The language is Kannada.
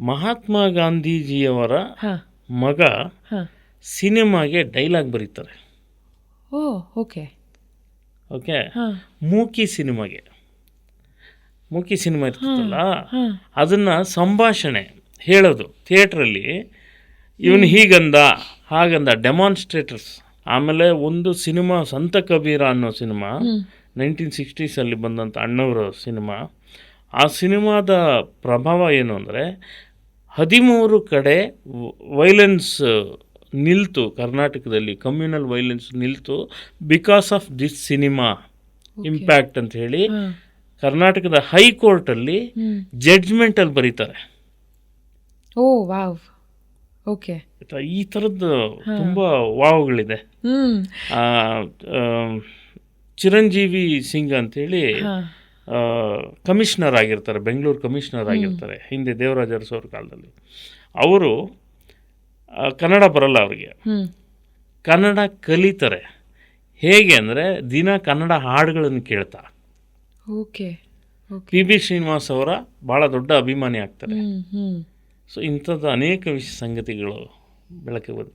ಮಹಾತ್ಮ ಗಾಂಧೀಜಿಯವರ ಹಾಂ. ಮಗ ಹಾಂ. ಸಿನಿಮಾಗೆ ಡೈಲಾಗ್ ಬರೀತಾರೆ. ಓ ಓಕೆ. ಓಕೆ? ಹಾಂ. ಮೂಕಿ ಸಿನಿಮಾಗೆ. ಮೂಕಿ ಸಿನಿಮಾ ಇರ್ತದಲ್ಲ ಹಾಂ ಅದನ್ನು ಸಂಭಾಷಣೆ ಹೇಳೋದು ಥಿಯೇಟ್ರಲ್ಲಿ ಇವನು ಹೀಗಂದ ಹಾಗಂದ ಡೆಮಾನ್ಸ್ಟ್ರೇಟರ್ಸ್. ಆಮೇಲೆ ಒಂದು ಸಿನಿಮಾ ಸಂತ ಕಬೀರ ಅನ್ನೋ ಸಿನಿಮಾ ನೈನ್ಟೀನ್ ಸಿಕ್ಸ್ಟೀಸಲ್ಲಿ ಬಂದಂಥ ಅಣ್ಣವರ ಸಿನಿಮಾ. ಆ ಸಿನಿಮಾದ ಪ್ರಭಾವ ಏನು ಅಂದರೆ ಹದಿಮೂರು ಕಡೆ ವೈಲೆನ್ಸ್ ನಿಲ್ತು ಕರ್ನಾಟಕದಲ್ಲಿ communal violence ನಿಲ್ತು because of this cinema impact ಅಂತ ಹೇಳಿ ಕರ್ನಾಟಕದ ಹೈಕೋರ್ಟಲ್ಲಿ ಜಡ್ಜ್ಮೆಂಟಲ್ಲಿ ಬರೀತಾರೆ. ಓ ವಾವ್. ಓಕೆ? ಈ ಥರದ್ದು ತುಂಬ ವಾವ್ಗಳಿದೆ. ಚಿರಂಜೀವಿ ಸಿಂಗ್ ಅಂತೇಳಿ ಹಾಂ. ಕಮಿಷನರ್ ಆಗಿರ್ತಾರೆ ಬೆಂಗಳೂರು ಕಮಿಷ್ನರ್ ಆಗಿರ್ತಾರೆ ಹಿಂದೆ ದೇವರಾಜ ಅರಸು ಅವ್ರ ಕಾಲದಲ್ಲಿ. ಅವರು ಕನ್ನಡ ಬರಲ್ಲ ಅವರಿಗೆ. ಕನ್ನಡ ಕಲಿತಾರೆ. ಹೇಗೆ ಅಂದರೆ ದಿನ ಕನ್ನಡ ಹಾಡುಗಳನ್ನು ಕೇಳ್ತಾ. ಓಕೆ ಪಿ ಬಿ ಶ್ರೀನಿವಾಸ್ ಅವರ ಭಾಳ ದೊಡ್ಡ ಅಭಿಮಾನಿ ಆಗ್ತಾರೆ. ಸೊ ಇಂಥದ್ದು ಅನೇಕ ವಿಷಯ ಸಂಗತಿಗಳು ಬೆಳಕಿಗೆ ಬಂದು